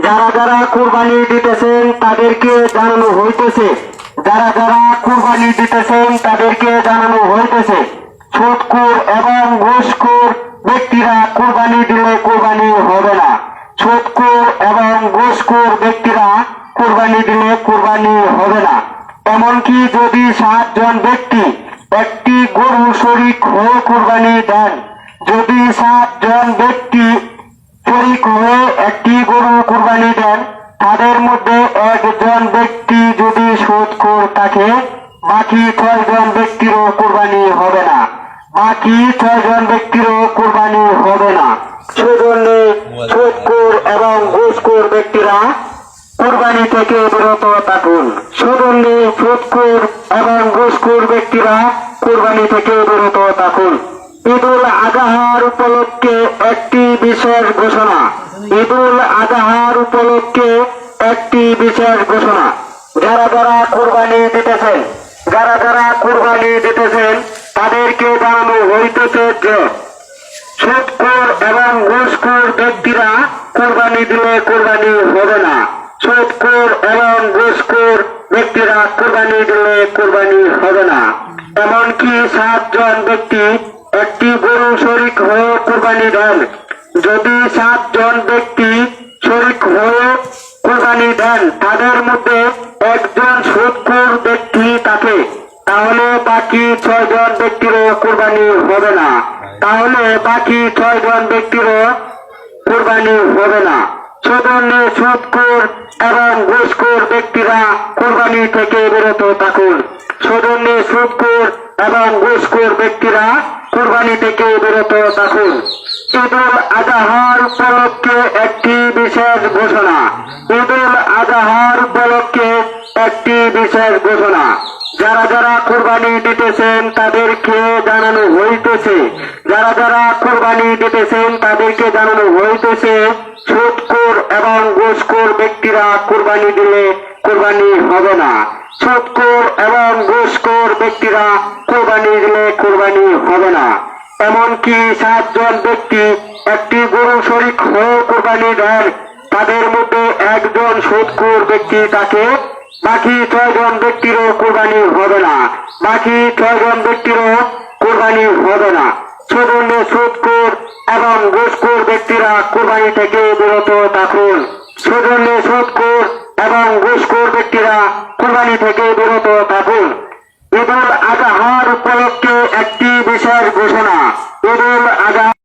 যারা যারা কুরবানি দিতেছেন, তাদেরকে জানানো হইতেছে। যারা যারা কুরবানি দিতেছেন, তাদেরকে জানানো হইতেছে। সুদকুর এবং ঘুষখোর ব্যক্তিরা কুরবানি দিলে কুরবানি হবে না। সুদকুর এবং ঘুষখোর ব্যক্তিরা কুরবানি দিলে কুরবানি হবে না। এমনকি যদি সাতজন ব্যক্তি একটি গরু শরিক হয়ে কুরবানি দেন, যদি সাতজন ব্যক্তি শরিক হয়ে একটি গরু কুরবানি দেন, তাদের মধ্যে একজন ব্যক্তি যদি সুদখোর থাকে, বাকি ছয়জন ব্যক্তিরও কুরবানি হবে না। বাকি ছয়জন ব্যক্তিরও কুরবানি হবে না। সেজন্য সুদখোর এবং ঘুষখোর ব্যক্তিরা কুরবানি থেকে বিরত থাকুন। সেজন্য সুদখোর এবং ঘুষখোর ব্যক্তিরা কুরবানি থেকে বিরত থাকুন। ঈদুল আজহার উপলক্ষে একটি বিশেষ ঘোষণা। ঈদুল আজহার উপলক্ষে একটি বিশেষ ঘোষণা। যারা যারা কোরবানি দিতেছেন, যারা যারা কোরবানি দিতেছেন, তাদেরকে জানানো হইতেছে যে, সুদখোর এবং ঘুষখোর ব্যক্তিরা কোরবানি দিলে কোরবানি হবে এবং ঘুষখোর ব্যক্তিরা কোরবানি দিলে কোরবানি হবে না। এমনকি সাতজন ব্যক্তি একটি গরু শরিক হয়ে কোরবানি দেন। যদি সাতজন ব্যক্তি শরিক হয়ে কোরবানি দেন, তাদের মধ্যে একজন সুদখোর ব্যক্তি থাকে। তাহলে বাকি ছয়জন ব্যক্তিরও কোরবানি হবে না। তাহলে বাকি ছয়জন ব্যক্তিরও কোরবানি হবে না। সেজন্য সুদখোর এবং ঘুষখোর ব্যক্তিরা কোরবানি থেকে বিরত থাকুন। সেজন্য সুদখোর এবং ঘুষখোর ব্যক্তিরা কোরবানি থেকে বিরত থাকুন। ঈদুল আজহার উপলক্ষে একটি বিশেষ ঘোষণা। ঈদুল আজহার উপলক্ষে একটি বিশেষ ঘোষণা। যারা যারা কোরবানি দিতেছেন তাদেরকে জানানো হইতেছে। যারা যারা কোরবানি দিতেছেন তাদেরকে জানানো হইতেছে, সুদখোর এবং ঘুষখোর ব্যক্তিরা কোরবানি দিলে কোরবানি হবে না। সুদখোর এবং ঘুষখোর ব্যক্তিরা কোরবানি দিলে কোরবানি হবে না। এমনকি সাতজন ব্যক্তি একটি গরু শরিক হয়ে কোরবানি দেন তাদের মধ্যে একজন সুদখোর ব্যক্তি তাকে, বাকি ছয়জন ব্যক্তিরও কোরবানি হবে না। বাকি ছয়জন ব্যক্তিরও কোরবানি হবে না। সেজন্য সুদখোর এবং ঘুষখোর ব্যক্তিরা কোরবানি থেকে বিরত থাকুন। সেজন্য সুদখোর এবং ঘুষখোর ব্যক্তিরা কোরবানি থেকে বিরত থাকুন।